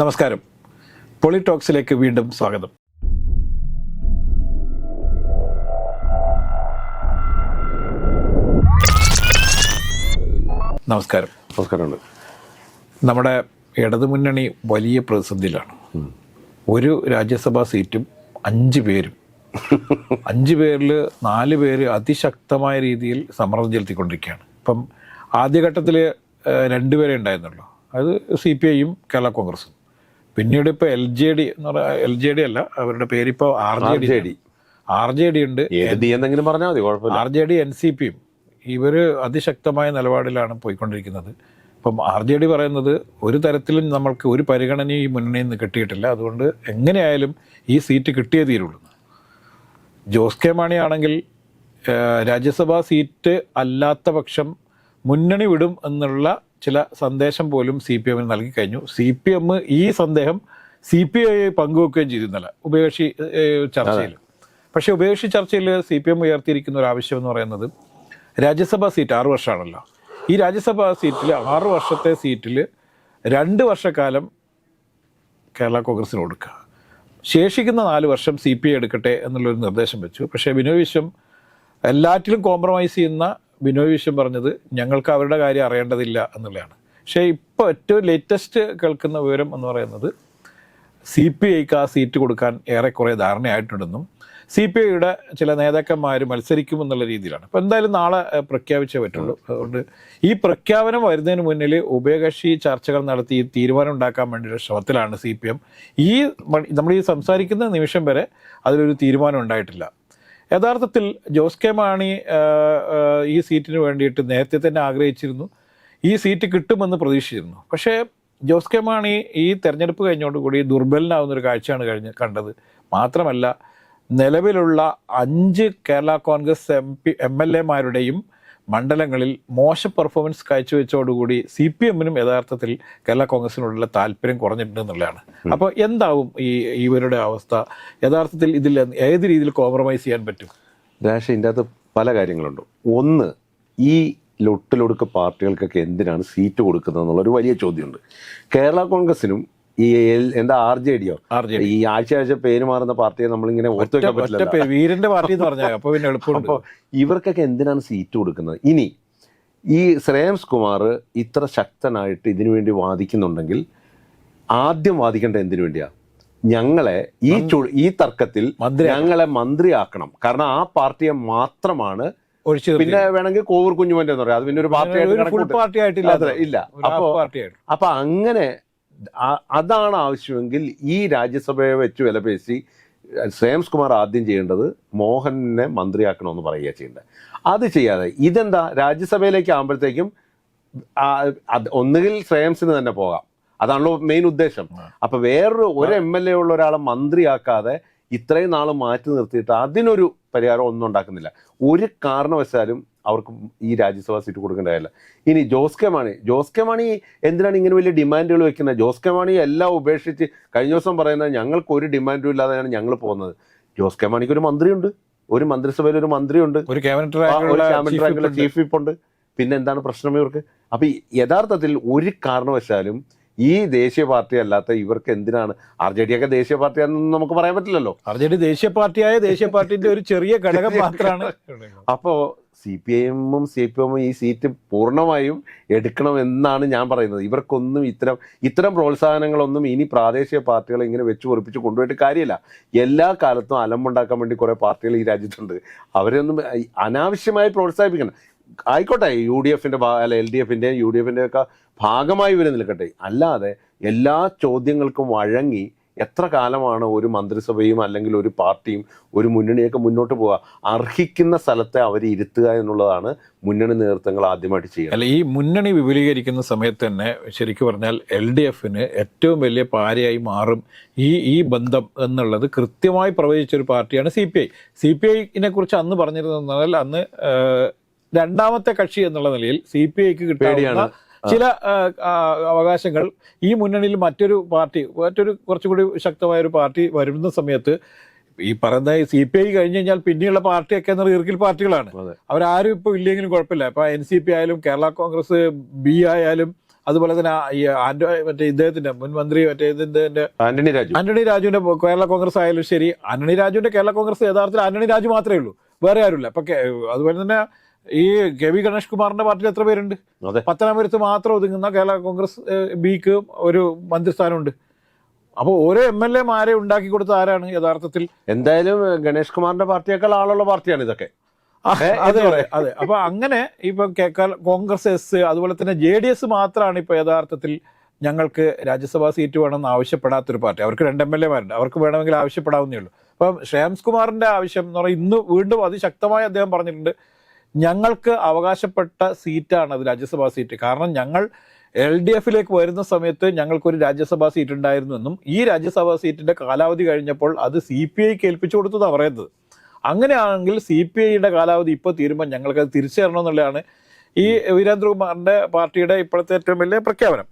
നമസ്കാരം. പൊളിടോക്സിലേക്ക് വീണ്ടും സ്വാഗതം. നമസ്കാരം. നമസ്കാരമുണ്ട്. നമ്മുടെ ഇടതുമുന്നണി വലിയ പ്രതിസന്ധിയിലാണ്. ഒരു രാജ്യസഭാ സീറ്റും അഞ്ച് പേരും. അഞ്ച് പേരിൽ നാല് പേര് അതിശക്തമായ രീതിയിൽ സമ്മർദ്ദം ചെലുത്തിക്കൊണ്ടിരിക്കുകയാണ്. ഇപ്പം ആദ്യഘട്ടത്തിൽ രണ്ടുപേരെ ഉണ്ടായിരുന്നുള്ളൂ. അത് സി പി ഐയും കേരള കോൺഗ്രസും. പിന്നീട് ഇപ്പോൾ എൽ ജെ ഡി എന്ന് പറഞ്ഞാൽ എൽ ജെ ഡി അല്ല അവരുടെ പേരിപ്പോൾ R J D. R J D ഉണ്ട്. എന്തെങ്കിലും പറഞ്ഞാൽ മതി കുഴപ്പമില്ല. R J D N C പിയും ഇവർ അതിശക്തമായ നിലപാടിലാണ് പോയിക്കൊണ്ടിരിക്കുന്നത്. ഇപ്പം ആർ ജെ ഡി പറയുന്നത് ഒരു തരത്തിലും നമ്മൾക്ക് ഒരു പരിഗണനയും ഈ മുന്നണിയിൽ നിന്ന് കിട്ടിയിട്ടില്ല. അതുകൊണ്ട് എങ്ങനെയായാലും ഈ സീറ്റ് കിട്ടിയേ തീരുള്ളൂ. ജോസ് കെ മാണി ആണെങ്കിൽ രാജ്യസഭാ സീറ്റ് അല്ലാത്ത പക്ഷം മുന്നണി വിടും എന്നുള്ള ചില സന്ദേശം പോലും സി പി എമ്മിന് നൽകി കഴിഞ്ഞു. സി പി എം ഈ സന്ദേഹം സി പി ഐ പങ്കുവെക്കുകയും ചെയ്തിരുന്നില്ല ഉഭയകക്ഷി ചർച്ചയിൽ. പക്ഷേ ഉഭയകക്ഷി ചർച്ചയിൽ സി പി എം ഉയർത്തിയിരിക്കുന്ന ഒരു ആവശ്യം എന്ന് പറയുന്നത് രാജ്യസഭാ സീറ്റ് ആറു വർഷമാണല്ലോ. ഈ രാജ്യസഭാ സീറ്റിൽ ആറു വർഷത്തെ സീറ്റിൽ രണ്ട് വർഷക്കാലം കേരള കോൺഗ്രസിന് കൊടുക്കുക. ശേഷിക്കുന്ന നാല് വർഷം സി പി ഐ എടുക്കട്ടെ എന്നുള്ളൊരു നിർദ്ദേശം വെച്ചു. പക്ഷേ വിനോദ് വിശ്വം എല്ലാറ്റിലും കോംപ്രമൈസ് ചെയ്യുന്ന ബിനോയ് വിശ്വം പറഞ്ഞത് ഞങ്ങൾക്ക് അവരുടെ കാര്യം അറിയേണ്ടതില്ല എന്നുള്ളതാണ്. പക്ഷേ ഇപ്പോൾ ഏറ്റവും ലേറ്റസ്റ്റ് കേൾക്കുന്ന വിവരം എന്ന് പറയുന്നത് സി പി ഐക്ക് ആ സീറ്റ് കൊടുക്കാൻ ഏറെക്കുറെ ധാരണയായിട്ടുണ്ടെന്നും സി പി ഐയുടെ ചില നേതാക്കന്മാർ മത്സരിക്കുമെന്നുള്ള രീതിയിലാണ്. അപ്പോൾ എന്തായാലും നാളെ പ്രഖ്യാപിച്ചേ പറ്റുള്ളൂ. അതുകൊണ്ട് ഈ പ്രഖ്യാപനം വരുന്നതിന് മുന്നിൽ ഉഭയകക്ഷി ചർച്ചകൾ നടത്തി തീരുമാനം ഉണ്ടാക്കാൻ വേണ്ടിയുള്ള ശ്രമത്തിലാണ് സി പി എം. ഈ നമ്മൾ ഈ സംസാരിക്കുന്ന നിമിഷം വരെ അതിലൊരു തീരുമാനം ഉണ്ടായിട്ടില്ല. യഥാർത്ഥത്തിൽ ജോസ് കെ മാണി ഈ സീറ്റിന് വേണ്ടിയിട്ട് നേരത്തെ തന്നെ ആഗ്രഹിച്ചിരുന്നു. ഈ സീറ്റ് കിട്ടുമെന്ന് പ്രതീക്ഷിച്ചിരുന്നു. പക്ഷേ ജോസ് കെ മാണി ഈ തെരഞ്ഞെടുപ്പ് കഴിഞ്ഞോടുകൂടി ദുർബലനാവുന്നൊരു കാഴ്ചയാണ് കഴിഞ്ഞ് കണ്ടത്. മാത്രമല്ല നിലവിലുള്ള അഞ്ച് Kerala Congress M P M L എമാരുടെയും മണ്ഡലങ്ങളിൽ മോശ പെർഫോമൻസ് കാഴ്ചവെച്ചോടുകൂടി സി പി എമ്മിനും യഥാർത്ഥത്തിൽ കേരള കോൺഗ്രസിനോടുള്ള താല്പര്യം കുറഞ്ഞിട്ടുണ്ട് എന്നുള്ളതാണ്. അപ്പോൾ എന്താവും ഈ ഇവരുടെ അവസ്ഥ? യഥാർത്ഥത്തിൽ ഇതിൽ ഏത് രീതിയിൽ കോംപ്രമൈസ് ചെയ്യാൻ പറ്റും? രാഷ ഇതിന്റെ അകത്ത് പല കാര്യങ്ങളുണ്ട്. ഒന്ന് ഈ ലൊട്ടിലൊടുക്ക പാർട്ടികൾക്കൊക്കെ എന്തിനാണ് സീറ്റ് കൊടുക്കുന്നത് എന്നുള്ളൊരു വലിയ ചോദ്യമുണ്ട്. കേരള കോൺഗ്രസിനും ഈ എന്താ ആർ ജെ ഡിയോ? ഈ ആഴ്ച ആഴ്ച പേര് മാറുന്ന പാർട്ടിയെ നമ്മളിങ്ങനെ ഓർത്തു വെക്കാൻ ഒറ്റ പറ്റില്ല വീരന്റെ പാർട്ടി എന്ന് പറഞ്ഞാൽ അപ്പോൾ പിന്നെ അപ്പോൾ ഇവർക്കൊക്കെ എന്തിനാണ് സീറ്റ് കൊടുക്കുന്നത്? ഇനി ഈ ശ്രേയംസ് കുമാർ ഇത്ര ശക്തനായിട്ട് ഇതിനു വേണ്ടി വാദിക്കുന്നുണ്ടെങ്കിൽ ആദ്യം വാദിക്കേണ്ട എന്തിനു വേണ്ടിയാ? ഞങ്ങളെ ഈ ഈ തർക്കത്തിൽ ഞങ്ങളെ മന്ത്രിയാക്കണം. കാരണം ആ പാർട്ടിയെ മാത്രമാണ് പിന്നെ വേണമെങ്കിൽ കോവൂർ കുഞ്ഞുമന്റെ എന്ന് പറയാം. അത് പിന്നെ ഒരു പാർട്ടിയായിട്ട് ഇല്ല. അപ്പൊ അപ്പൊ അങ്ങനെ അതാണ് ആവശ്യമെങ്കിൽ ഈ രാജ്യസഭയെ വെച്ച് വിലപേശി സേംസ് കുമാർ ആദ്യം ചെയ്യേണ്ടത് മോഹനെ മന്ത്രിയാക്കണമെന്ന് പറയുക ചെയ്യേണ്ടത്. അത് ചെയ്യാതെ ഇതെന്താ? രാജ്യസഭയിലേക്ക് ആകുമ്പോഴത്തേക്കും ഒന്നുകിൽ ശ്രേയംസിന് തന്നെ പോകാം. അതാണല്ലോ മെയിൻ ഉദ്ദേശം. അപ്പൊ വേറൊരു ഒരു എം എൽ എ ഉള്ള ഒരാളെ മന്ത്രിയാക്കാതെ ഇത്രയും നാൾ മാറ്റി നിർത്തിയിട്ട് അതിനൊരു പരിഹാരം ഒന്നും ഉണ്ടാക്കുന്നില്ല. ഒരു കാരണവശാലും അവർക്ക് ഈ രാജ്യസഭാ സീറ്റ് കൊടുക്കേണ്ട കാര്യമില്ല. ഇനി ജോസ് കെ മാണി. ജോസ് കെ മാണി എന്തിനാണ് ഇങ്ങനെ വലിയ ഡിമാൻഡുകൾ വെക്കുന്നത്? ജോസ് കെ മാണി എല്ലാം ഉപേക്ഷിച്ച് കഴിഞ്ഞ ദിവസം പറയുന്നത് ഞങ്ങൾക്ക് ഒരു ഡിമാൻഡും ഇല്ലാതെയാണ് ഞങ്ങൾ പോകുന്നത്. ജോസ് കെ മാണിക്ക് ഒരു മന്ത്രിയുണ്ട്. ഒരു മന്ത്രിസഭയിൽ ഒരു മന്ത്രിയുണ്ട്. ഒരു ക്യാബിനറ്റ് ചീഫ് വിപ്പ് ഉണ്ട്. പിന്നെ എന്താണ് പ്രശ്നം ഇവർക്ക്? അപ്പൊ യഥാർത്ഥത്തിൽ ഒരു കാരണവശാലും ഈ ദേശീയ പാർട്ടി അല്ലാത്ത ഇവർക്ക് എന്തിനാണ്? ആർ ജെ ഡി ഒക്കെ ദേശീയ പാർട്ടിയാണെന്ന് നമുക്ക് പറയാൻ പറ്റില്ലല്ലോ. ആർ ജെ ഡി ദേശീയ പാർട്ടിയായ ദേശീയ പാർട്ടിന്റെ ഒരു ചെറിയ ഘടകം മാത്രമാണ് അപ്പോ സി പി എമ്മും സി പി എമ്മും ഈ സീറ്റ് പൂർണമായും എടുക്കണം എന്നാണ് ഞാൻ പറയുന്നത്. ഇവർക്കൊന്നും ഇത്തരം ഇത്തരം പ്രോത്സാഹനങ്ങളൊന്നും ഇനി പ്രാദേശിക പാർട്ടികളെ ഇങ്ങനെ വെച്ച് പൊറിപ്പിച്ച് കൊണ്ടുപോയിട്ട് കാര്യമില്ല. എല്ലാ കാലത്തും അലമ്പുണ്ടാക്കാൻ വേണ്ടി കുറേ പാർട്ടികൾ ഈ രാജ്യത്തുണ്ട്. അവരെയൊന്നും അനാവശ്യമായി പ്രോത്സാഹിപ്പിക്കണം. ആയിക്കോട്ടെ യു ഡി ഭാഗം അല്ല എൽ ഡി എഫിന്റെ യു ഡി എഫിന്റെ ഒക്കെ ഭാഗമായി ഇവർ നിൽക്കട്ടെ. അല്ലാതെ എല്ലാ ചോദ്യങ്ങൾക്കും വഴങ്ങി എത്ര കാലമാണ് ഒരു മന്ത്രിസഭയും അല്ലെങ്കിൽ ഒരു പാർട്ടിയും ഒരു മുന്നണിയൊക്കെ മുന്നോട്ട് പോവുക? അർഹിക്കുന്ന സ്ഥലത്തെ അവർ ഇരുത്തുക എന്നുള്ളതാണ് മുന്നണി നേതൃത്വങ്ങൾ ആദ്യമായിട്ട് ചെയ്യുക അല്ല ഈ മുന്നണി വിപുലീകരിക്കുന്ന സമയത്ത് തന്നെ ശരിക്കും പറഞ്ഞാൽ എൽ ഡി എഫിന് ഏറ്റവും വലിയ പാരയായി മാറും ഈ ഈ ബന്ധം എന്നുള്ളത് കൃത്യമായി പ്രവചിച്ചൊരു പാർട്ടിയാണ് C P I. C P ഐനെ കുറിച്ച് അന്ന് പറഞ്ഞിരുന്നാൽ അന്ന് രണ്ടാമത്തെ കക്ഷി എന്നുള്ള നിലയിൽ സി പി ഐക്ക് കിട്ടാവുന്ന ചില അവകാശങ്ങൾ ഈ മുന്നണിയിൽ മറ്റൊരു പാർട്ടി മറ്റൊരു കുറച്ചുകൂടി ശക്തമായ ഒരു പാർട്ടി വരുന്ന സമയത്ത് ഈ പറയുന്ന സി പി ഐ കഴിഞ്ഞ് കഴിഞ്ഞാൽ പിന്നെയുള്ള പാർട്ടിയൊക്കെ എന്ന് ഈർക്കിൽ പാർട്ടികളാണ്. അവരാരും ഇപ്പോൾ ഇല്ലെങ്കിലും കുഴപ്പമില്ല. ഇപ്പൊ എൻ സി പി ആയാലും കേരള കോൺഗ്രസ് ബി ആയാലും അതുപോലെ തന്നെ ഈ ആന്റോ മറ്റേ ഇദ്ദേഹത്തിന്റെ മുൻ മന്ത്രി മറ്റേ ഇതിന്റെ ആന്റണി രാജു. ആന്റണി രാജുവിന്റെ കേരള കോൺഗ്രസ് ആയാലും ശരി. ആന്റണി രാജുവിന്റെ കേരള കോൺഗ്രസ് യഥാർത്ഥത്തിൽ ആന്റണി രാജു മാത്രമേ ഉള്ളൂ. വേറെ ആരുമില്ല. അപ്പൊ അതുപോലെ തന്നെ ഈ കെ വി ഗണേഷ് കുമാറിന്റെ പാർട്ടിയിൽ എത്ര പേരുണ്ട്? പത്തനാപുരത്ത് മാത്രം ഒതുങ്ങുന്ന കേരള കോൺഗ്രസ് ബിക്ക് ഒരു മന്ത്രിസ്ഥാനമുണ്ട്. അപ്പോൾ ഓരോ എം എൽ എമാരെ ഉണ്ടാക്കി കൊടുത്ത ആരാണ് യഥാർത്ഥത്തിൽ? എന്തായാലും ഗണേഷ് കുമാറിന്റെ പാർട്ടിയേക്കാൾ ആളുള്ള പാർട്ടിയാണ് ഇതൊക്കെ. അതെ അതെ. അപ്പൊ അങ്ങനെ ഇപ്പൊ കോൺഗ്രസ് എസ് അതുപോലെ തന്നെ ജെ ഡി എസ് മാത്രമാണ് ഇപ്പൊ യഥാർത്ഥത്തിൽ ഞങ്ങൾക്ക് രാജ്യസഭാ സീറ്റ് വേണമെന്ന് ആവശ്യപ്പെടാത്തൊരു പാർട്ടി. അവർക്ക് രണ്ട് എം എൽ എമാരുണ്ട്. അവർക്ക് വേണമെങ്കിൽ ആവശ്യപ്പെടാവുന്നേ ഉള്ളൂ. അപ്പം ശ്രേംസ് കുമാറിന്റെ ആവശ്യം എന്ന് പറഞ്ഞാൽ ഇന്ന് വീണ്ടും അതിശക്തമായി അദ്ദേഹം പറഞ്ഞിട്ടുണ്ട്. ഞങ്ങൾക്ക് അവകാശപ്പെട്ട സീറ്റാണ് അത് രാജ്യസഭാ സീറ്റ്. കാരണം ഞങ്ങൾ എൽ ഡി എഫിലേക്ക് വരുന്ന സമയത്ത് ഞങ്ങൾക്കൊരു രാജ്യസഭാ സീറ്റ് ഉണ്ടായിരുന്നു എന്നും ഈ രാജ്യസഭാ സീറ്റിന്റെ കാലാവധി കഴിഞ്ഞപ്പോൾ അത് സി പി ഐക്ക് ഏൽപ്പിച്ചു കൊടുത്തതാണ് പറയുന്നത്. അങ്ങനെയാണെങ്കിൽ സി പി ഐയുടെ കാലാവധി ഇപ്പോൾ തീരുമ്പോൾ ഞങ്ങൾക്കത് തിരിച്ചു തരണമെന്നുള്ളതാണ് ഈ വീരേന്ദ്രകുമാറിന്റെ പാർട്ടിയുടെ ഇപ്പോഴത്തെ ഏറ്റവും വലിയ പ്രഖ്യാപനം.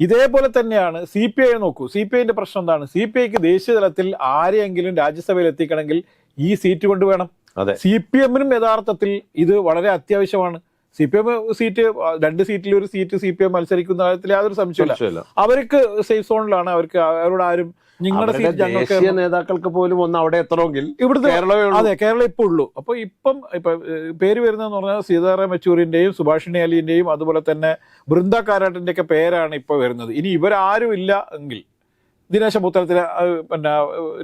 ഇതേപോലെ തന്നെയാണ് സി പി ഐ നോക്കൂ. സി പി ഐന്റെ പ്രശ്നം എന്താണ്? സി പി ഐക്ക് ദേശീയ തലത്തിൽ ആരെയെങ്കിലും രാജ്യസഭയിൽ എത്തിക്കണമെങ്കിൽ ഈ സീറ്റ് കൊണ്ട് വേണം. അതെ. സി പി എമ്മിനും യഥാർത്ഥത്തിൽ ഇത് വളരെ അത്യാവശ്യമാണ്. സി പി എം സീറ്റ് രണ്ട് സീറ്റിൽ ഒരു സീറ്റ് സി പി എം മത്സരിക്കുന്ന കാര്യത്തിൽ യാതൊരു സംശയമില്ല അവർക്ക് സേഫ് സോണിലാണ് അവർക്ക് അവരോട് ആരും നിങ്ങളുടെ സീറ്റ് ദേശീയ നേതാക്കൾക്ക് പോലും ഒന്ന് അവിടെ എത്തണമെങ്കിൽ ഇവിടുത്തെ അതെ കേരളം ഇപ്പോൾ ഉള്ളൂ. അപ്പോൾ ഇപ്പം ഇപ്പൊ പേര് വരുന്നതെന്ന് പറഞ്ഞാൽ സീതാറാം യെച്ചൂരിന്റെയും സുഭാഷിണി അലിന്റെയും അതുപോലെ തന്നെ ബൃന്ദ കാരാട്ടിന്റെ ഒക്കെ പേരാണ് ഇപ്പോൾ വരുന്നത്. ഇനി ഇവരാരും ഇല്ല എങ്കിൽ ദിനേശ പുത്രത്തിന് പിന്നെ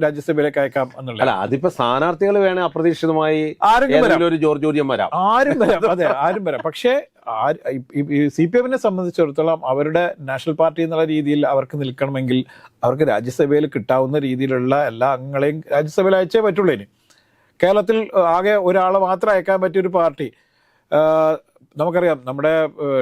രാജ്യസഭയിലേക്ക് അയക്കാം എന്നുള്ള അല്ല അതിപ്പോ സ്ഥാനാർത്ഥികൾ വേണേ അപ്രതീക്ഷിതമായി ആരും ഒരു ജോർജ് ജോർജിയം വരാം. ആരും വരാം. അതെ ആരും വരാം. പക്ഷേ സി പി എമ്മിനെ സംബന്ധിച്ചിടത്തോളം അവരുടെ നാഷണൽ പാർട്ടി എന്നുള്ള രീതിയിൽ അവർക്ക് നിൽക്കണമെങ്കിൽ അവർക്ക് രാജ്യസഭയിൽ കിട്ടാവുന്ന രീതിയിലുള്ള എല്ലാ അംഗങ്ങളെയും രാജ്യസഭയിൽ അയച്ചേ പറ്റുള്ളൂ ഇനി. കേരളത്തിൽ ആകെ ഒരാളെ മാത്രം അയക്കാൻ പറ്റിയ ഒരു പാർട്ടി നമുക്കറിയാം നമ്മുടെ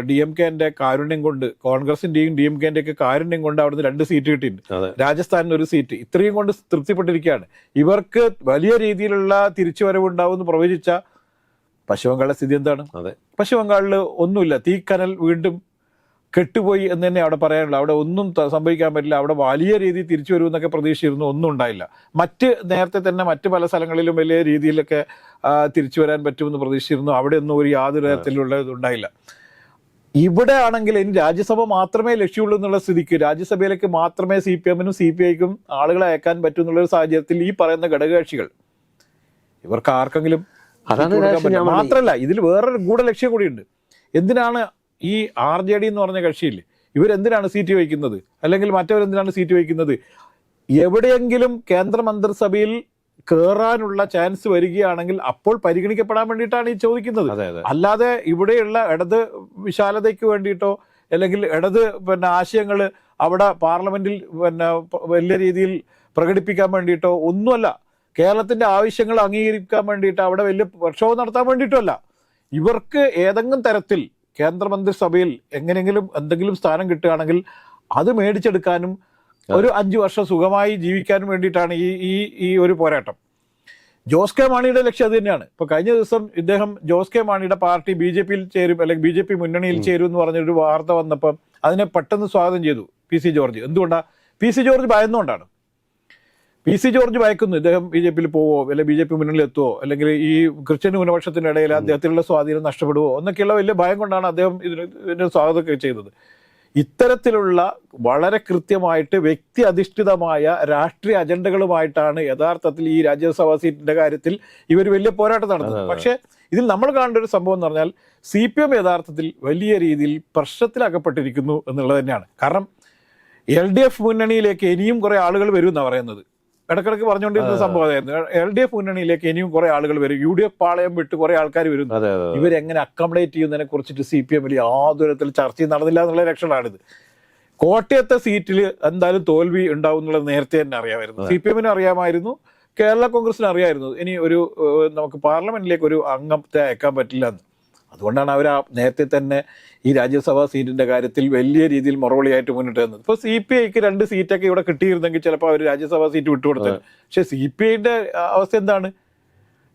ഡി എം കെന്റെ കാരുണ്യം കൊണ്ട് കോൺഗ്രസിന്റെയും ഡി എം കെന്റെ ഒക്കെ കാരുണ്യം കൊണ്ട് അവിടുന്ന് രണ്ട് സീറ്റ് കിട്ടിയിട്ടുണ്ട്. രാജസ്ഥാനിൽ രാജസ്ഥാനിന് ഒരു സീറ്റ്. ഇത്രയും കൊണ്ട് തൃപ്തിപ്പെട്ടിരിക്കുകയാണ്. ഇവർക്ക് വലിയ രീതിയിലുള്ള തിരിച്ചുവരവ് ഉണ്ടാവുമെന്ന് പ്രവചിച്ച പശ്ചിമ ബംഗാളിലെ സ്ഥിതി എന്താണ്? അതെ. പശ്ചിമ ബംഗാളിൽ ഒന്നുമില്ല. തീക്കനൽ വീണ്ടും കെട്ടുപോയി എന്ന് തന്നെ അവിടെ പറയാനുള്ളൂ അവിടെ ഒന്നും സംഭവിക്കാൻ പറ്റില്ല. അവിടെ വലിയ രീതിയിൽ തിരിച്ചു വരുമെന്നൊക്കെ പ്രതീക്ഷിച്ചിരുന്നു. ഒന്നും ഉണ്ടായില്ല. മറ്റ് നേരത്തെ തന്നെ മറ്റ് പല സ്ഥലങ്ങളിലും വലിയ രീതിയിലൊക്കെ തിരിച്ചു വരാൻ പറ്റുമെന്ന് പ്രതീക്ഷിച്ചിരുന്നു. അവിടെ ഒന്നും ഒരു യാതൊരു തരത്തിലുള്ള ഇതുണ്ടായില്ല ഇവിടെ ആണെങ്കിൽ ഇനി രാജ്യസഭ മാത്രമേ ലക്ഷ്യമുള്ളൂ എന്നുള്ള സ്ഥിതിക്ക് രാജ്യസഭയിലേക്ക് മാത്രമേ സി പി എമ്മിനും സി പി ഐക്കും ആളുകളെ അയക്കാൻ പറ്റൂ എന്നുള്ള ഒരു സാഹചര്യത്തിൽ ഈ പറയുന്ന ഘടകകക്ഷികൾ ഇവർക്ക് ആർക്കെങ്കിലും. മാത്രല്ല ഇതിൽ വേറൊരു ഗൂഢലക്ഷ്യം കൂടിയുണ്ട്. എന്തിനാണ് ഈ ആർ ജെ ഡി എന്ന് പറഞ്ഞ കക്ഷിയില്ലേ ഇവരെന്തിനാണ് സീറ്റ് വഹിക്കുന്നത്? അല്ലെങ്കിൽ മറ്റവരെന്തിനാണ് സീറ്റ് വഹിക്കുന്നത്? എവിടെയെങ്കിലും കേന്ദ്ര മന്ത്രിസഭയിൽ കയറാനുള്ള ചാൻസ് വരികയാണെങ്കിൽ അപ്പോൾ പരിഗണിക്കപ്പെടാൻ വേണ്ടിയിട്ടാണ് ഈ ചോദിക്കുന്നത്. അല്ലാതെ ഇവിടെയുള്ള ഇടത് വിശാലതയ്ക്ക് വേണ്ടിയിട്ടോ അല്ലെങ്കിൽ ഇടത് പിന്നെ ആശയങ്ങൾ അവിടെ പാർലമെന്റിൽ പിന്നെ വലിയ രീതിയിൽ പ്രകടിപ്പിക്കാൻ വേണ്ടിയിട്ടോ ഒന്നുമല്ല. കേരളത്തിന്റെ ആവശ്യങ്ങൾ അംഗീകരിക്കാൻ വേണ്ടിയിട്ട് അവിടെ വലിയ പ്രക്ഷോഭം നടത്താൻ വേണ്ടിയിട്ടല്ല ഇവർക്ക് ഏതെങ്കിലും തരത്തിൽ കേന്ദ്രമന്ത്രിസഭയിൽ എങ്ങനെയെങ്കിലും എന്തെങ്കിലും സ്ഥാനം കിട്ടുകയാണെങ്കിൽ അത് മേടിച്ചെടുക്കാനും ഒരു അഞ്ച് വർഷം സുഖമായി ജീവിക്കാനും വേണ്ടിയിട്ടാണ് ഈ ഈ ഈ ഒരു പോരാട്ടം. ജോസ് കെ മാണിയുടെ ലക്ഷ്യം അത് തന്നെയാണ്. ഇപ്പൊ കഴിഞ്ഞ ദിവസം ഇദ്ദേഹം ജോസ് കെ മാണിയുടെ പാർട്ടി ബി ജെ പിയിൽ ചേരും അല്ലെങ്കിൽ ബി ജെ പി മുന്നണിയിൽ ചേരും എന്ന് പറഞ്ഞൊരു വാർത്ത വന്നപ്പം അതിനെ പെട്ടെന്ന് സ്വാഗതം ചെയ്തു പി സി ജോർജ്. എന്തുകൊണ്ടാ? പി സി ജോർജ് ഭയന്നുകൊണ്ടാണ്. പി സി ജോർജ് ഭയക്കുന്നു. ഇദ്ദേഹം ബി ജെ പിയിൽ പോവോ? അല്ലെങ്കിൽ ബി ജെ പി മുന്നിൽ എത്തുവോ? അല്ലെങ്കിൽ ഈ ക്രിസ്ത്യൻ ന്യൂനപക്ഷത്തിന്റെ ഇടയിൽ അദ്ദേഹത്തിനുള്ള സ്വാധീനം നഷ്ടപ്പെടുവോ? എന്നൊക്കെയുള്ള വലിയ ഭയം കൊണ്ടാണ് അദ്ദേഹം ഇതിന് ഇതിന് സ്വാഗതമൊക്കെ ചെയ്തത്. ഇത്തരത്തിലുള്ള വളരെ കൃത്യമായിട്ട് വ്യക്തി അധിഷ്ഠിതമായ രാഷ്ട്രീയ അജണ്ടകളുമായിട്ടാണ് യഥാർത്ഥത്തിൽ ഈ രാജ്യസഭാ സീറ്റിന്റെ കാര്യത്തിൽ ഇവർ വലിയ പോരാട്ടം നടത്തുന്നത്. പക്ഷേ ഇതിൽ നമ്മൾ കാണേണ്ട ഒരു സംഭവം എന്ന് പറഞ്ഞാൽ സി പി എം യഥാർത്ഥത്തിൽ വലിയ രീതിയിൽ പ്രശ്നത്തിലകപ്പെട്ടിരിക്കുന്നു എന്നുള്ളത് തന്നെയാണ്. കാരണം എൽ ഡി എഫ് മുന്നണിയിലേക്ക് ഇനിയും കുറെ ആളുകൾ വരും എന്നാണ് പറയുന്നത്. ഇടക്കിടക്ക് പറഞ്ഞുകൊണ്ടിരുന്ന സംഭവമായിരുന്നു എൽ ഡി എഫ് മുന്നണിയിലേക്ക് ഇനിയും കുറെ ആളുകൾ വരും. യു ഡി എഫ് പാളയം വിട്ട് കുറെ ആൾക്കാർ വരും അതെ അതെ ഇവരെങ്ങനെ അക്കോമഡേറ്റ് ചെയ്യുന്നതിനെ കുറിച്ചിട്ട് സി പി എമ്മിൽ യാതൊരു തരത്തിൽ ചർച്ചയും നടന്നില്ല എന്നുള്ള ലക്ഷണമാണിത് കോട്ടയത്തെ സീറ്റിൽ എന്തായാലും തോൽവി ഉണ്ടാവും എന്നുള്ളത് നേരത്തെ തന്നെ അറിയാമായിരുന്നു. സി പി എമ്മിനും അറിയാമായിരുന്നു. കേരള കോൺഗ്രസിന് അറിയായിരുന്നു ഇനി ഒരു നമുക്ക് പാർലമെന്റിലേക്ക് ഒരു അംഗത്തെ അയക്കാൻ പറ്റില്ല എന്ന്. അതുകൊണ്ടാണ് അവർ ആ നേരത്തെ തന്നെ ഈ രാജ്യസഭാ സീറ്റിന്റെ കാര്യത്തിൽ വലിയ രീതിയിൽ മറുപടിയായിട്ട് മുന്നിട്ട് വന്നത് ഇപ്പോൾ സി പി ഐക്ക് രണ്ട് സീറ്റൊക്കെ ഇവിടെ കിട്ടിയിരുന്നെങ്കിൽ ചിലപ്പോൾ അവർ രാജ്യസഭാ സീറ്റ് വിട്ടുകൊടുത്തത് പക്ഷെ സി പി ഐന്റെ അവസ്ഥ എന്താണ്?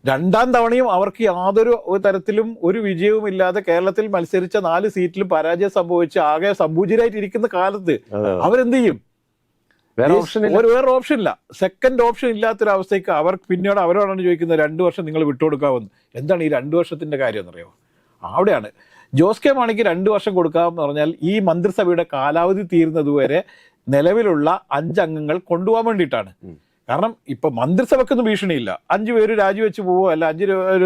രണ്ടാം തവണയും അവർക്ക് യാതൊരു തരത്തിലും ഒരു വിജയവും ഇല്ലാതെ കേരളത്തിൽ മത്സരിച്ച നാല് സീറ്റിലും പരാജയം സംഭവിച്ച് ആകെ സമ്പൂജിരായിട്ട് ഇരിക്കുന്ന കാലത്ത്. അവരെന്ത് ചെയ്യും? വേറെ ഓപ്ഷൻ ഒരു വേറെ ഓപ്ഷൻ ഇല്ല. സെക്കൻഡ് ഓപ്ഷൻ ഇല്ലാത്തൊരവസ്ഥയ്ക്ക് അവർക്ക് പിന്നീട് അവരോടാണ് ചോദിക്കുന്നത് രണ്ടു വർഷം നിങ്ങൾ വിട്ടുകൊടുക്കാമെന്ന് എന്താണ് ഈ രണ്ടു വർഷത്തിന്റെ കാര്യം എന്നറിയാമോ അവിടെയാണ്. ജോസ് കെ മാണിക്ക് രണ്ട് വർഷം കൊടുക്കാമെന്ന് പറഞ്ഞാൽ ഈ മന്ത്രിസഭയുടെ കാലാവധി തീരുന്നതുവരെ നിലവിലുള്ള അഞ്ചംഗങ്ങൾ കൊണ്ടുപോകാൻ വേണ്ടിയിട്ടാണ്. കാരണം ഇപ്പൊ മന്ത്രിസഭക്കൊന്നും ഭീഷണിയില്ല. അഞ്ചു പേര് രാജിവെച്ച് പോവോ? അല്ല അഞ്ചു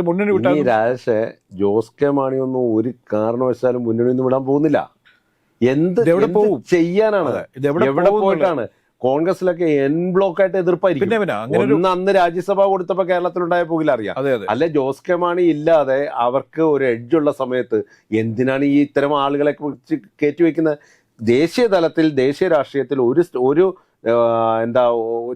മുന്നണി വിട്ടാൽ രാജേഷ് ജോസ് കെ മാണിയൊന്നും ഒരു കാരണവശാലും മുന്നണി ഒന്നും വിടാൻ പോകുന്നില്ല. എന്ത് എവിടെ പോകും ചെയ്യാനാണ്? എവിടെ പോയിട്ടാണ്? കോൺഗ്രസിലൊക്കെ എൻ ബ്ലോക്ക് ആയിട്ട് എതിർപ്പായിരിക്കും. ഒന്ന് അന്ന് രാജ്യസഭ കൊടുത്തപ്പോ കേരളത്തിലുണ്ടായ പോകില്ല അറിയാം. അല്ല ജോസ് കെ മാണി ഇല്ലാതെ അവർക്ക് ഒരു എഡ്ജുള്ള സമയത്ത് എന്തിനാണ് ഈ ഇത്തരം ആളുകളെ കുറിച്ച് കയറ്റി വെക്കുന്നത് ദേശീയ തലത്തിൽ ദേശീയ രാഷ്ട്രീയത്തിൽ ഒരു ഒരു എന്താ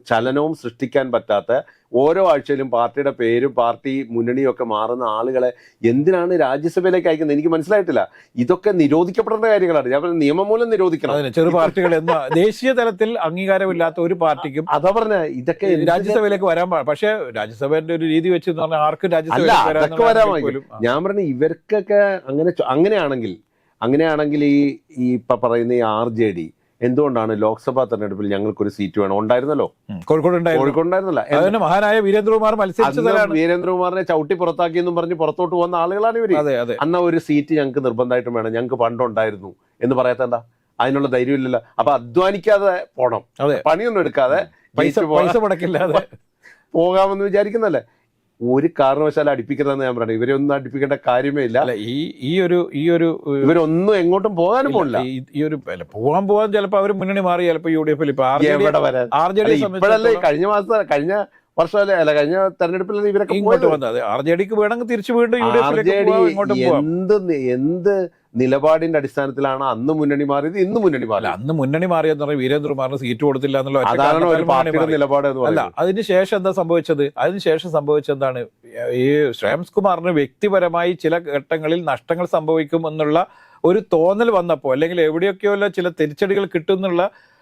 ചലനവും സൃഷ്ടിക്കാൻ പറ്റാത്ത ഓരോ ആഴ്ചയിലും പാർട്ടിയുടെ പേരും പാർട്ടി മുന്നണിയും ഒക്കെ മാറുന്ന ആളുകളെ എന്തിനാണ് രാജ്യസഭയിലേക്ക് അയക്കുന്നത്? എനിക്ക് മനസ്സിലായിട്ടില്ല. ഇതൊക്കെ നിരോധിക്കപ്പെടേണ്ട കാര്യങ്ങളാണ്. ഞാൻ പറഞ്ഞ നിയമം മൂലം നിരോധിക്കണം. ചെറു പാർട്ടികൾ എന്ന ദേശീയ തലത്തിൽ അംഗീകാരമില്ലാത്ത ഒരു പാർട്ടിക്കും അതാ പറഞ്ഞ ഇതൊക്കെ രാജ്യസഭയിലേക്ക് വരാൻ പക്ഷേ രാജ്യസഭയുടെ ഒരു രീതി വെച്ച് പറഞ്ഞാൽ ആർക്കും രാജ്യസഭ ആ. ഞാൻ പറഞ്ഞ ഇവർക്കൊക്കെ അങ്ങനെ അങ്ങനെയാണെങ്കിൽ അങ്ങനെയാണെങ്കിൽ ഈ ഈ ഇപ്പൊ പറയുന്ന ഈ ആർ ജെ ഡി എന്തുകൊണ്ടാണ് ലോക്സഭാ തെരഞ്ഞെടുപ്പിൽ ഞങ്ങൾക്കൊരു സീറ്റ് വേണം? ഉണ്ടായിരുന്നല്ലോ. കോഴിക്കോട് മഹാനായ വീരേന്ദ്രകുമാർ മത്സരിച്ചതാണ് വീരേന്ദ്രകുമാറിനെ ചവിട്ടി പുറത്താക്കിയെന്നും പറഞ്ഞ് പുറത്തോട്ട് പോകുന്ന ആളുകളാണ് ഇവർ. അന്ന ഒരു സീറ്റ് ഞങ്ങൾക്ക് നിർബന്ധമായിട്ടും വേണം. ഞങ്ങൾക്ക് പണ്ടുണ്ടായിരുന്നു. എന്ന് പറയാത്ത എന്താ? അതിനുള്ള ധൈര്യം ഇല്ലല്ലോ. അപ്പൊ അധ്വാനിക്കാതെ പോണം. പണിയൊന്നും എടുക്കാതെ പൈസ പൈസ മുടക്കില്ലാതെ. പോകാമെന്ന് വിചാരിക്കുന്നല്ലേ ഒരു കാരണവശാലും അടിപ്പിക്കരുതെന്ന് ഞാൻ പറഞ്ഞു ഇവരെ ഒന്നും അടിപ്പിക്കേണ്ട കാര്യമേ ഇല്ല. ഈ ഈ ഒരു ഈ ഒരു ഇവരൊന്നും എങ്ങോട്ടും പോകാനും പോകില്ല ഈ- ഒരു പോകാൻ പോകാൻ ചിലപ്പോ അവർ മുന്നണി മാറി ചിലപ്പോ യു ഡി എഫിൽ ഇപ്പൊ ആർ ജെ ഡി ഇപ്പോഴല്ലേ കഴിഞ്ഞ മാസം കഴിഞ്ഞ വർഷമല്ലേ അല്ല കഴിഞ്ഞ തെരഞ്ഞെടുപ്പിൽ ഇവരൊക്കെ ഇങ്ങോട്ട് പോയത്? വന്നത്? ആർ ജെ ഡിക്ക് വേണമെങ്കിൽ തിരിച്ചു വീണ്ടും യു ഡി എഫിലേക്ക് എന്ത് എന്ത് നിലപാടിന്റെ അടിസ്ഥാനത്തിലാണ് അന്ന് മുന്നണി മാറിയത് ഇന്ന് മുന്നണി മാറി അന്ന് മുന്നണി മാറിയെന്ന് പറഞ്ഞാൽ വീരേന്ദ്രകുമാറിന് സീറ്റ് കൊടുത്തില്ല എന്നുള്ള. നിലപാട് അല്ല അതിനുശേഷം അതിന് എന്താ സംഭവിച്ചത്? അതിനുശേഷം സംഭവിച്ചെന്താണ് സംഭവിച്ചത് എന്താണ്? ഈ ശ്രേംസ് കുമാറിന് വ്യക്തിപരമായി ചില ഘട്ടങ്ങളിൽ നഷ്ടങ്ങൾ സംഭവിക്കും എന്നുള്ള ഒരു തോന്നൽ വന്നപ്പോൾ അല്ലെങ്കിൽ എവിടെയൊക്കെയോ ചില തിരിച്ചടികൾ കിട്ടുന്നുള്ള ഏഹ്,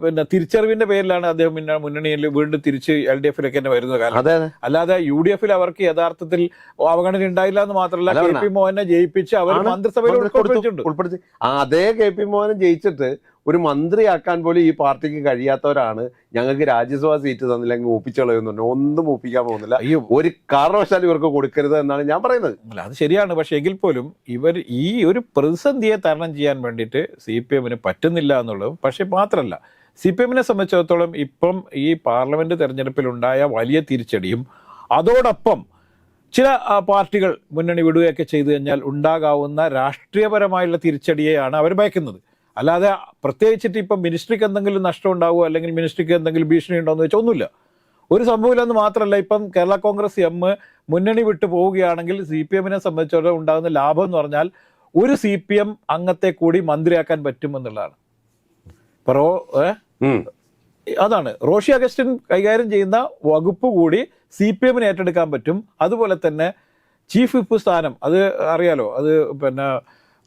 പിന്നെ തിരിച്ചറിവിന്റെ പേരിലാണ് അദ്ദേഹം പിന്നെ മുന്നണിയിൽ വീണ്ടും തിരിച്ച് എൽ ഡി എഫിലേക്ക് തന്നെ വരുന്നത് കാരണം അല്ലാതെ യു ഡി എഫിൽ അവർക്ക് യഥാർത്ഥത്തിൽ അവഗണന ഉണ്ടായില്ല എന്ന് മാത്രമല്ല കെ പി മോഹനെ ജയിപ്പിച്ച് അവർ. മന്ത്രിസഭയിൽ ഉൾപ്പെടുത്തിയിട്ടുണ്ട് അതേ കെ പി മോഹനെ ജയിച്ചിട്ട് ഒരു മന്ത്രിയാക്കാൻ പോലും ഈ പാർട്ടിക്ക് കഴിയാത്തവരാണ്. ഞങ്ങൾക്ക് രാജ്യസഭാ സീറ്റ് തന്നില്ലെങ്കിൽ മൂപ്പിച്ചളയുന്നുണ്ട് ഒന്നും ഒപ്പിക്കാൻ പോകുന്നില്ല. അയ്യോ. ഒരു കാരണവശാലും ഇവർക്ക് കൊടുക്കരുത് എന്നാണ് ഞാൻ പറയുന്നത്. അല്ല അത് ശരിയാണ്. പക്ഷേ എങ്കിൽ പോലും ഇവർ ഈ ഒരു പ്രതിസന്ധിയെ തരണം ചെയ്യാൻ വേണ്ടിയിട്ട് സി പി എമ്മിന് പറ്റുന്നില്ല എന്നുള്ളതും പക്ഷെ മാത്രമല്ല സി പി എമ്മിനെ സംബന്ധിച്ചിടത്തോളം ഇപ്പം ഈ പാർലമെന്റ് തെരഞ്ഞെടുപ്പിൽ ഉണ്ടായ വലിയ തിരിച്ചടിയും അതോടൊപ്പം ചില പാർട്ടികൾ മുന്നണി വിടുകയൊക്കെ ചെയ്തു കഴിഞ്ഞാൽ ഉണ്ടാകാവുന്ന രാഷ്ട്രീയപരമായുള്ള തിരിച്ചടിയെയാണ് അവർ ഭയക്കുന്നത്. അല്ലാതെ പ്രത്യേകിച്ചിട്ട് ഇപ്പം മിനിസ്ട്രിക്ക് എന്തെങ്കിലും നഷ്ടം ഉണ്ടാവുമോ അല്ലെങ്കിൽ മിനിസ്ട്രിക്ക് എന്തെങ്കിലും ഭീഷണി ഉണ്ടോ എന്ന് വെച്ചാൽ ഒന്നുമില്ല. ഒരു സംഭവമില്ലെന്ന് മാത്രമല്ല ഇപ്പം കേരള കോൺഗ്രസ് എം മുന്നണി വിട്ടു പോവുകയാണെങ്കിൽ സി പി എമ്മിനെ സംബന്ധിച്ചിടത്തോളം ഉണ്ടാകുന്ന ലാഭം എന്ന് പറഞ്ഞാൽ ഒരു സി പി എം അംഗത്തെ കൂടി മന്ത്രിയാക്കാൻ പറ്റുമെന്നുള്ളതാണ്. ഏ? അതാണ്. റോഷി അഗസ്റ്റിൻ കൈകാര്യം ചെയ്യുന്ന വകുപ്പ് കൂടി സി പി എമ്മിന് ഏറ്റെടുക്കാൻ പറ്റും. അതുപോലെ തന്നെ ചീഫ് വിപ്പ് സ്ഥാനം അത് അറിയാലോ? അത് പിന്നെ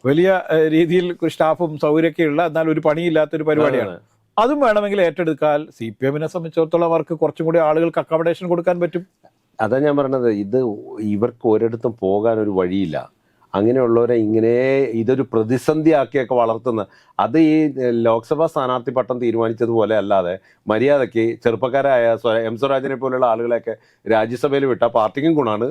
വലിയ രീതിയിൽ സ്റ്റാഫും സൗകര്യമൊക്കെയുള്ള എന്നാൽ ഒരു പണിയില്ലാത്തൊരു പരിപാടിയാണ്. അതും വേണമെങ്കിൽ ഏറ്റെടുക്കാൻ സി പി എമ്മിനെ സംബന്ധിച്ചിടത്തോളം അവർക്ക് കുറച്ചും കൂടി ആളുകൾക്ക് അക്കോമഡേഷൻ കൊടുക്കാൻ പറ്റും. അതാ ഞാൻ പറഞ്ഞത് ഇത് ഇവർക്ക് ഒരിടത്തും പോകാൻ ഒരു വഴിയില്ല. അങ്ങനെയുള്ളവരെ ഇങ്ങനെ ഇതൊരു പ്രതിസന്ധിയാക്കിയൊക്കെ വളർത്തുന്ന അത് ഈ ലോക്സഭാ സ്ഥാനാർത്ഥി പട്ടം തീരുമാനിച്ചതുപോലെ അല്ലാതെ മര്യാദയ്ക്ക് ചെറുപ്പക്കാരായ എം സ്വരാജിനെ പോലെയുള്ള ആളുകളെയൊക്കെ രാജ്യസഭയിൽ വിട്ട പാർട്ടിക്കും ഗുണമാണ്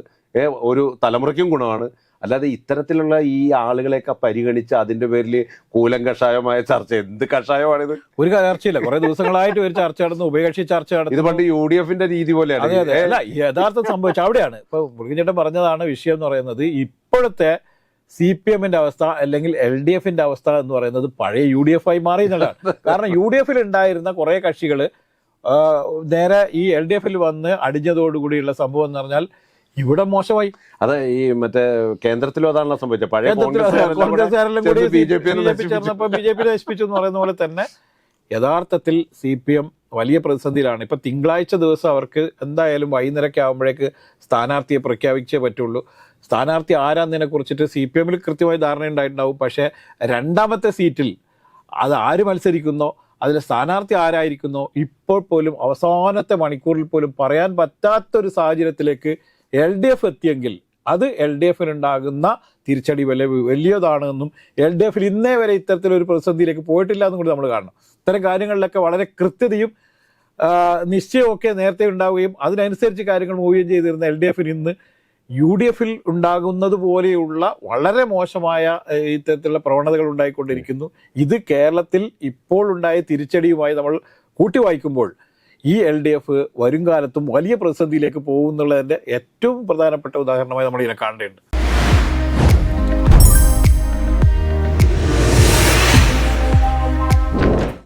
ഒരു തലമുറയ്ക്കും ഗുണമാണ്. അല്ലാതെ ഇത്തരത്തിലുള്ള ഈ ആളുകളെയൊക്കെ പരിഗണിച്ച് അതിന്റെ പേരിൽ കൂലങ്കഷായമായ ചർച്ച എന്ത് കഷായമാണിത്? ഒരു ചർച്ചയില്ല കുറെ ദിവസങ്ങളായിട്ട് ഒരു ചർച്ച നടന്നു ഉഭയകക്ഷി ചർച്ച നടന്നു. ഇത് പണ്ട് യു ഡി എഫിന്റെ രീതി പോലെയാണ്. അല്ല യഥാർത്ഥം സംഭവിച്ച അവിടെയാണ്. ഇപ്പൊ മൃഗചേട്ടൻ പറഞ്ഞതാണ് വിഷയം എന്ന് പറയുന്നത് ഇപ്പോഴത്തെ സി പി എമ്മിന്റെ അവസ്ഥ അല്ലെങ്കിൽ എൽ ഡി എഫിന്റെ അവസ്ഥ എന്ന് പറയുന്നത് പഴയ യു ഡി എഫ് ആയി മാറി എന്നുള്ളതാണ്. കാരണം യു ഡി എഫിൽ ഉണ്ടായിരുന്ന കുറെ കക്ഷികൾ നേരെ ഈ എൽ ഡി എഫിൽ വന്ന് അടിഞ്ഞതോടുകൂടിയുള്ള സംഭവം എന്ന് പറഞ്ഞാൽ ഇവിടെ മോശമായി. അത് ഈ മറ്റേ കേന്ദ്രത്തിലും അതാണല്ലോ സംഭവിച്ചത്. പഴയ കോൺഗ്രസ്സുകാരെല്ലാം കൂടെ ചേർന്ന് B J P B J P ചേർന്നപ്പോൾ ബി ജെ പി നശിപ്പിച്ചു എന്ന് പറയുന്ന പോലെ തന്നെ യഥാർത്ഥത്തിൽ സി പി എം വലിയ പ്രതിസന്ധിയിലാണ്. ഇപ്പൊ തിങ്കളാഴ്ച ദിവസം അവർക്ക് എന്തായാലും വൈകുന്നേരമൊക്കെ ആകുമ്പോഴേക്ക് സ്ഥാനാർത്ഥിയെ പ്രഖ്യാപിച്ചേ പറ്റുള്ളൂ. സ്ഥാനാർത്ഥി ആരാന്നതിനെ കുറിച്ചിട്ട് സി പി എമ്മിൽ കൃത്യമായി ധാരണ ഉണ്ടായിട്ടുണ്ടാവും പക്ഷേ രണ്ടാമത്തെ സീറ്റിൽ അത് ആര് മത്സരിക്കുന്നോ അതിൽ സ്ഥാനാർത്ഥി ആരായിരിക്കുന്നോ ഇപ്പോൾ പോലും അവസാനത്തെ മണിക്കൂറിൽ പോലും പറയാൻ പറ്റാത്തൊരു സാഹചര്യത്തിലേക്ക് എൽ ഡി എഫ് എത്തിയെങ്കിൽ അത് എൽ ഡി എഫിനുണ്ടാകുന്ന തിരിച്ചടി വലിയ വലിയതാണെന്നും എൽ ഡി എഫിൽ ഇന്നേ വരെ ഇത്തരത്തിലൊരു പ്രതിസന്ധിയിലേക്ക് പോയിട്ടില്ല എന്നും കൂടി നമ്മൾ കാണണം. ഇത്തരം കാര്യങ്ങളിലൊക്കെ വളരെ കൃത്യതയും നിശ്ചയമൊക്കെ നേരത്തെ ഉണ്ടാവുകയും അതിനനുസരിച്ച് കാര്യങ്ങൾ മൂവുകയും ചെയ്തിരുന്ന എൽ ഡി എഫിന് ഇന്ന് യു ഡി എഫിൽ ഉണ്ടാകുന്നത് പോലെയുള്ള വളരെ മോശമായ ഇത്തരത്തിലുള്ള പ്രവണതകൾ ഉണ്ടായിക്കൊണ്ടിരിക്കുന്നു. ഇത് കേരളത്തിൽ ഇപ്പോൾ ഉണ്ടായ തിരിച്ചടിയുമായി നമ്മൾ കൂട്ടി വായിക്കുമ്പോൾ ഈ എൽ ഡി എഫ് വരും കാലത്തും വലിയ പ്രതിസന്ധിയിലേക്ക് പോകുന്നുള്ളതിന്റെ ഏറ്റവും പ്രധാനപ്പെട്ട ഉദാഹരണമായി നമ്മൾ ഇതിനെ കാണേണ്ടതുണ്ട്.